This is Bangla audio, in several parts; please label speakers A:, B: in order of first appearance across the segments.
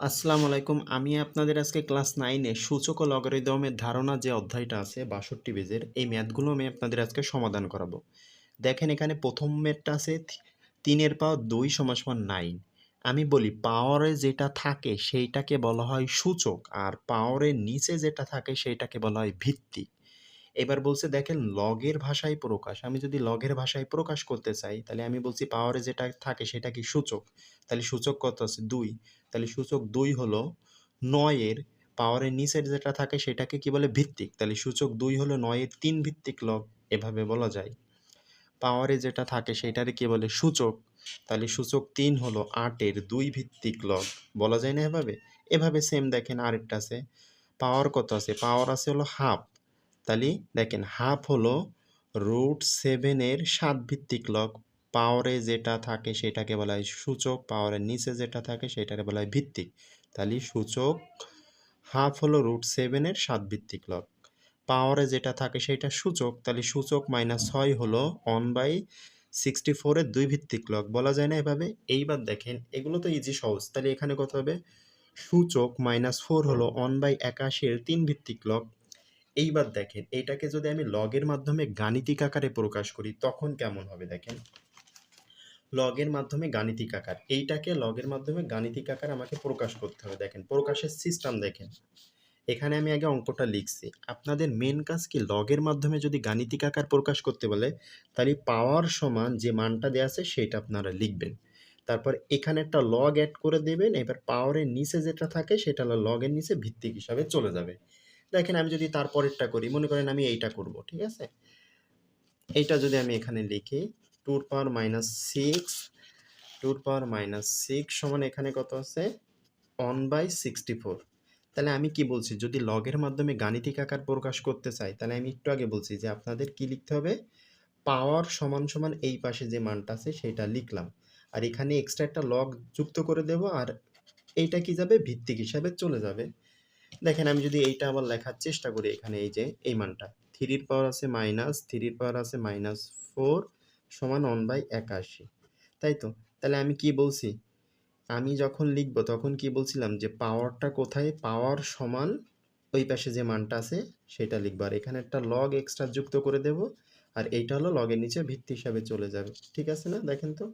A: আসসালামু আলাইকুম। আমি আপনাদের আজকে ক্লাস নাইনে সূচক ও লগারিদমের ধারণা যে অধ্যায়টা আছে বাষট্টি পেজের, এই ম্যাথগুলো আমি আপনাদের আজকে সমাধান করাবো। দেখেন এখানে প্রথম ম্যাথটা আছে তিনের পাওয়ার দুই সমান নাইন। আমি বলি পাওয়ারে যেটা থাকে সেইটাকে বলা হয় সূচক, আর পাওয়ারের নিচে যেটা থাকে সেইটাকে বলা হয় ভিত্তি এবার বলছে, দেখেন লগের ভাষায় প্রকাশ। আমি যদি লগের ভাষায় প্রকাশ করতে চাই, তাহলে আমি বলছি পাওয়ারে যেটা থাকে সেটা কি সূচক? তাহলে সূচক কত আছে? দুই। তাহলে সূচক দুই হলো নয়ের পাওয়ারের নিচের যেটা থাকে সেটাকে কি বলে? ভিত্তিক। তাহলে সূচক দুই হলো নয়ের তিন ভিত্তিক লগ এভাবে বলা যায়। পাওয়ারে যেটা থাকে সেটারে কি বলে? সূচক। তাহলে সূচক তিন হলো আটের দুই ভিত্তিক লগ বলা যায় না এভাবে? এভাবে সেম দেখেন আরেকটা আছে। পাওয়ার কত আছে? পাওয়ার আছে হলো হাফ তাহলে দেখেন হাফ হলো রুট সেভেনের সাত ভিত্তিক লগ পাওয়ারে যেটা থাকে সেটাকে বলা হয় সূচক পাওয়ারের নিচে যেটা থাকে সেটাকে বলা হয় ভিত্তিক। তাহলে সূচক হাফ হলো রুট সেভেনের সাত ভিত্তিক লগ পাওয়ারে যেটা থাকে সেটা সূচক তাহলে সূচক মাইনাস ছয় হলো অন বাই সিক্সটি ফোরের দুই ভিত্তিক লগ বলা যায় না এভাবে? এইবার দেখেন, এগুলো তো ইজি সহজ। তাহলে এখানে কত হবে? সূচক মাইনাস ফোর হলো অন বাই একাশের তিন ভিত্তিক লগ এইবার দেখেন এইটাকে যদি আমি লগের মাধ্যমে গাণিতিক আকারে প্রকাশ করি, তখন কেমন হবে দেখেন? লগের মাধ্যমে গাণিতিক আকার, এইটাকে লগের মাধ্যমে গাণিতিক আকার আমাকে প্রকাশ করতে হবে। দেখেন, প্রকাশের সিস্টেম দেখেন। এখানে আমি আগে অঙ্কটা লিখছি। আপনাদের মেন কাজ কি? লগের মাধ্যমে যদি গাণিতিক আকার প্রকাশ করতে বলে, তাহলে পাওয়ার সমান যে মানটা দেওয়া আছে, সেটা আপনারা লিখবেন। তারপর এখানে একটা লগ অ্যাড করে দেবেন, এবার পাওয়ারের নিচে যেটা থাকে, সেটা লগের নিচে ভিত্তিক হিসাবে চলে যাবে। দেখেন আমি যদি তারপরেরটা করি, মনে করেন আমি এইটা করব, ঠিক আছে? এইটা যদি আমি এখানে লিখি, টুর পাওয়ার মাইনাস সিক্স, টুর পাওয়ার মাইনাস সিক্স সমান এখানে কত আছে? One by sixty four. তাহলে আমি কি বলছি, যদি লগের মাধ্যমে গাণিতিক আকার প্রকাশ করতে চাই, তাহলে আমি একটু আগে বলছি যে আপনাদের কি লিখতে হবে? পাওয়ার সমান সমান এই পাশে যে মানটা আছে, সেটা লিখলাম। আর এখানে এক্সট্রা একটা লগ যুক্ত করে দেব, আর এইটা কি যাবে? ভিত্তিক হিসাবে চলে যাবে। দেখেন, আমি যদি এইটা আবার লেখার চেষ্টা করি এখানে, এই যে, এই মানটা। থ্রির পাওয়ার আছে মাইনাস, থ্রির পাওয়ার আছে মাইনাস ফোর সমান ওয়ান বাই একাশি। তাই তো? তাহলে আমি কি বলছি? আমি যখন লিখব, তখন কি বলছিলাম যে, পাওয়ারটা কোথায়? পাওয়ার সমান ওই পাশে যে মানটা আছে, সেটা লিখব। আর এখানে একটা লগ এক্সট্রা যুক্ত করে দেব, আর এইটা হলো লগের নিচে ভিত্তি হিসাবে চলে যাবে। ঠিক আছে না? দেখেন তো?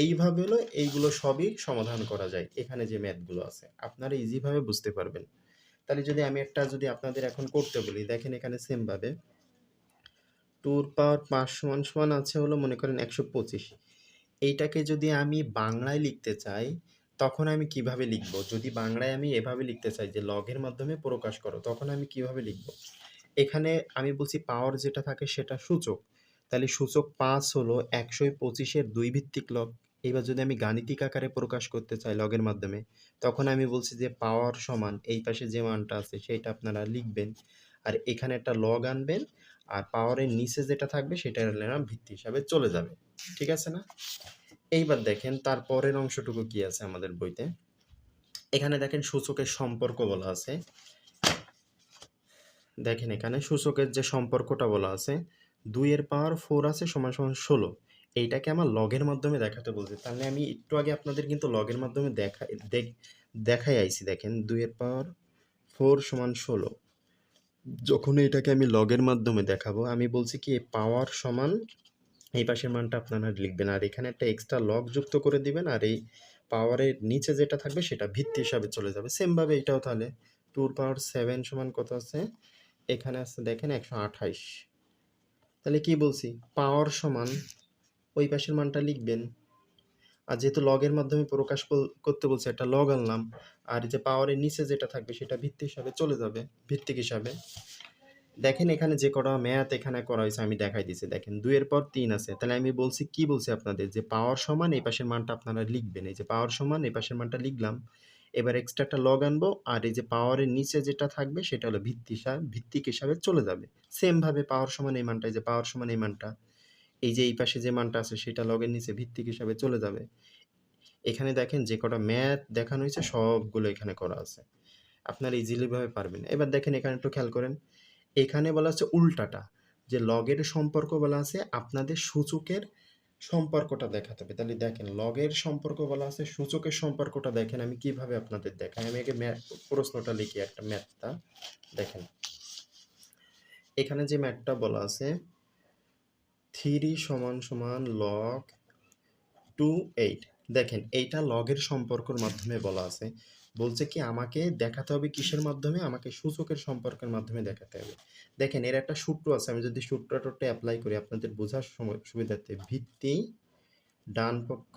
A: এইভাবে হলো এইগুলো সবই সমাধান করা যায়। এখানে যে ম্যাথগুলো আছে, আপনারা ইজিভাবে বুঝতে পারবেন। তাহলে যদি আমি একটা যদি আপনাদের এখন করতে বলি, দেখেন এখানে সেমভাবে টুর পাওয়ার পাঁচ সমান সমান আছে হলো মনে করেন একশো পঁচিশ। এইটাকে যদি আমি বাংলায় লিখতে চাই, তখন আমি কীভাবে লিখব? যদি বাংলায় আমি এভাবে লিখতে চাই যে লগের মাধ্যমে প্রকাশ করো, তখন আমি কীভাবে লিখব? এখানে আমি বলছি পাওয়ার যেটা থাকে সেটা সূচক। তাহলে সূচক পাঁচ হলো একশো পঁচিশের দুই ভিত্তিক লগ এবার যদি আমি গাণিতিক আকারে প্রকাশ করতে চাই লগের মাধ্যমে, তখন আমি বলছি যে পাওয়ার সমান এই পাশে যে মানটা আছে সেটা আপনারা লিখবেন। আর এখানে একটা লগ আনবেন আর পাওয়ারের নিচে যেটা থাকবে সেটা না ভিত্তি হিসাবে চলে যাবে। ঠিক আছে না? এইবার দেখেন তারপরের অংশটুকু কি আছে আমাদের বইতে? এখানে দেখেন সূচকের সম্পর্ক বলা আছে। দেখেন এখানে সূচকের যে সম্পর্কটা বলা আছে, দুইয়ের পাওয়ার ফোর আছে সমান সমান ষোলো। এইটাকে আমার লগের মাধ্যমে দেখাতে বলছে। তাহলে আমি একটু আগে আপনাদের কিন্তু লগের মাধ্যমে দেখা, দেখ- দেখাই আইছি, দেখেন, দুইয়ের পাওয়ার ফোর সমান ষোলো। যখন এটাকে আমি লগের মাধ্যমে দেখাবো, আমি বলছি কি পাওয়ার সমান, এই পাশের মানটা আপনারা লিখবেন। আর এখানে একটা এক্সট্রা লগ যুক্ত করে দিবেন, আর এই পাওয়ারের নিচে যেটা থাকবে, সেটা ভিত্তি হিসাবে চলে যাবে। সেমভাবে এটাও তাহলে, টুর পাওয়ার সেভেন সমান কত আছে? এখানে আছে, দেখেন, একশো আঠাইশ। তাহলে কি বলছি? পাওয়ার সমান ওই পাশের মানটা লিখবেন। আর যেহেতু লগের মাধ্যমে প্রকাশ কর- করতে বলছে, একটা লগ আনলাম, আর যে পাওয়ারের নিচে যেটা থাকবে, সেটা ভিত্তি হিসাবে চলে যাবে, ভিত্তিক হিসাবে। দেখেন এখানে যে কটা ম্যাথ এখানে করা হয়েছে, আমি দেখাই দিছি দেখেন, দুইয়ের পর তিন আছে। তাহলে আমি বলছি, কি বলছি আপনাদের? যে পাওয়ার সমান, এই পাশের মানটা আপনারা লিখবেন। এই যে পাওয়ার সমান, এই পাশের মানটা লিখলাম। এবার এক্সট্রা একটা লগ আনব, আর এই যে পাওয়ারের নিচে যেটা থাকবে, সেটা হলো ভিত্তি হিসাবে ভিত্তিক হিসাবে চলে যাবে। সেমভাবে পাওয়ার সমান এই মানটা, এই যে পাওয়ার সমান এই মানটা। এই যে এই পাশে যে মানটা আছে, সেটা লগের নিচে ভিত্তিক হিসাবে চলে যাবে। এখানে দেখেন যে কটা ম্যাথ দেখানো হয়েছে, সবগুলো এখানে করা আছে। আপনার ইজিলি ভাবে পারবেন। এবার দেখেন এখানে একটু খেয়াল করেন। এখানে বলা আছে উল্টাটা। যে লগের সম্পর্ক বলা আছে, আপনাদের সূচকের সম্পর্কটা দেখাতে হবে। তাহলে দেখেন লগের সম্পর্ক বলা আছে, সূচকের সম্পর্কটা দেখেন। আমি কীভাবে আপনাদের দেখাই? আমি আগে প্রশ্নটা লিখি একটা ম্যাথটা। দেখেন। এখানে যে ম্যাথটা বলা আছে থ্রি সমান সমান লগ টু এইট দেখেন, এইটা লগের সম্পর্কের মাধ্যমে বলা আছে। বলছে কি, আমাকে দেখাতে হবে কিসের মাধ্যমে? আমাকে সূচকের সম্পর্কের মাধ্যমে দেখাতে হবে। দেখেন, এর একটা সূত্র আছে। আমি যদি সূত্রটা অ্যাপ্লাই করি, আপনাদের বোঝার সময় সুবিধার্থে ভিত্তি ডান পক্ষ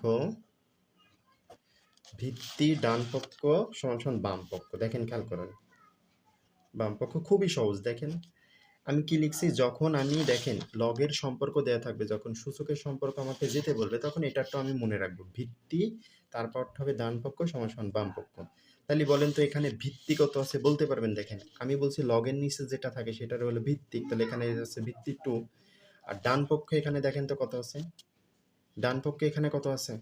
A: ভিত্তি ডান পক্ষ সমান সমান বাম পক্ষ দেখেন, খেয়াল করেন। বাম পক্ষ খুবই সহজ। দেখেন আমি কি লিখছি? যখন আমি, দেখেন, লগের সম্পর্ক দেওয়া থাকবে, যখন সূচকের সম্পর্ক আমাকে যেতে বলবে, তখন এটারটা আমি মনে রাখব। ভিত্তি তারপর হবে ডান পক্ষ সমান বাম পক্ষ। তাহলে বলেন তো এখানে ভিত্তি কত আছে? বলতে পারবেন, দেখেন, আমি বলছি লগের নিচে যেটা থাকে, সেটার হলো ভিত্তিক তাহলে এখানে আছে ভিত্তি টু আর ডান পক্ষে এখানে দেখেন তো কত আছে? ডান পক্ষে এখানে কত আছে?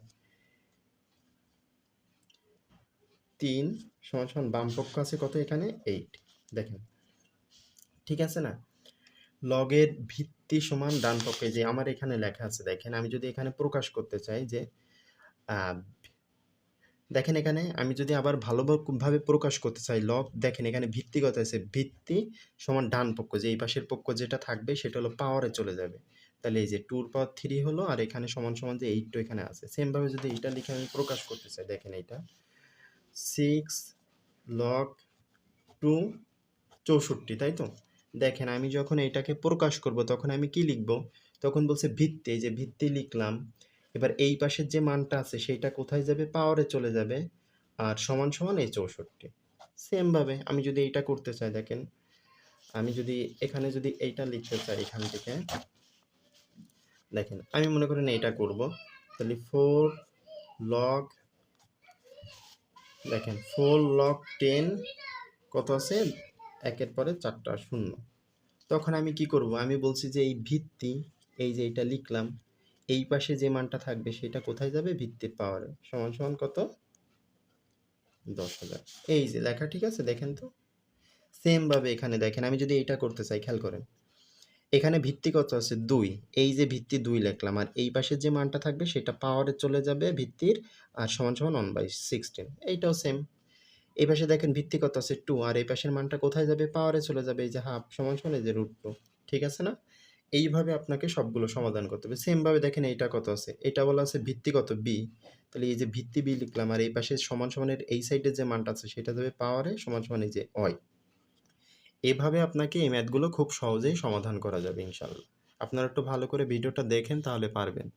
A: তিন সমান সমান বাম পক্ষ আছে কত এখানে? এইট দেখেন, ঠিক আছে না? লগের ভিত্তি সমান ডান পক্ষে যে আমার এখানে লেখা আছে, দেখেন আমি যদি এখানে প্রকাশ করতে চাই যে দেখেন এখানে আমি যদি আবার ভালোভাবে প্রকাশ করতে চাই লগ দেখেন এখানে ভিত্তিগত আছে, ভিত্তি সমান ডান পক্ষ, যে এই পাশের পক্ষ যেটা থাকবে সেটা হলো পাওয়ারে চলে যাবে। তাহলে এই যে টুর পাওয়ার থ্রি হলো আর এখানে সমান সমান যে এইট এখানে আছে। সেমভাবে যদি এইটা লিখে আমি প্রকাশ করতে চাই, দেখেন এইটা সিক্স লগ টু চৌষট্টি, তাই তো? দেখেন আমি যখন এইটাকে প্রকাশ করব, তখন আমি কি লিখব? তখন বলছে ভিত্তি, এই যে ভিত্তি লিখলাম। এবার এই পাশের যে মানটা আছে, সেইটা কোথায় যাবে? পাওয়ারে চলে যাবে। আর সমান সমান এই চৌষট্টি। সেমভাবে আমি যদি এইটা করতে চাই, দেখেন, আমি যদি এখানে যদি এইটা লিখতে চাই এখান থেকে, দেখেন, আমি মনে করেন এইটা করব। তাহলে ফোর লগ দেখেন ফোর লগ টেন কত আছে? একের পরে চারটা শূন্য। তখন আমি কি করব? আমি বলছি যে এই ভিত্তি, এই যে এটা লিখলাম, এই পাশে যে মানটা থাকবে সেটা কোথায় যাবে? ভিত্তির পাওয়ারে সমান সমান কত? দশ হাজার। এই যে লেখা ঠিক আছে? দেখেন তো? সেম ভাবে এখানে দেখেন। আমি যদি এটা করতে চাই, খেয়াল করেন। এখানে ভিত্তি কত আছে? দুই। এই যে ভিত্তি দুই লিখলাম, আর এই পাশে যে মানটা থাকবে সেটা পাওয়ারে চলে যাবে ভিত্তির, আর সমান সমান ওয়ান বাই সিক্সটিন এইটাও সেম এই পাশে দেখেন ভিত্তি কত আছে টু আর এই পাশের মানটা কোথায় যাবে? পাওয়ারে চলে যাবে। এই যে হাফ সমান সমান, এই যে রুট টু ঠিক আছে না? এইভাবে আপনাকে সবগুলো সমাধান করতে হবে। সেমভাবে দেখেন এইটা কত আছে? এটা বলা আছে ভিত্তি কত বি তাহলে এই যে ভিত্তি বি লিখলাম, আর এই পাশে সমান সমানের এই সাইডে যে মানটা আছে, সেটা যাবে পাওয়ারে সমান সমান এই যে অয় এভাবে আপনাকে এই ম্যাথগুলো খুব সহজেই সমাধান করা যাবে ইনশাল্লাহ আপনারা একটু ভালো করে ভিডিওটা দেখেন, তাহলে পারবেন।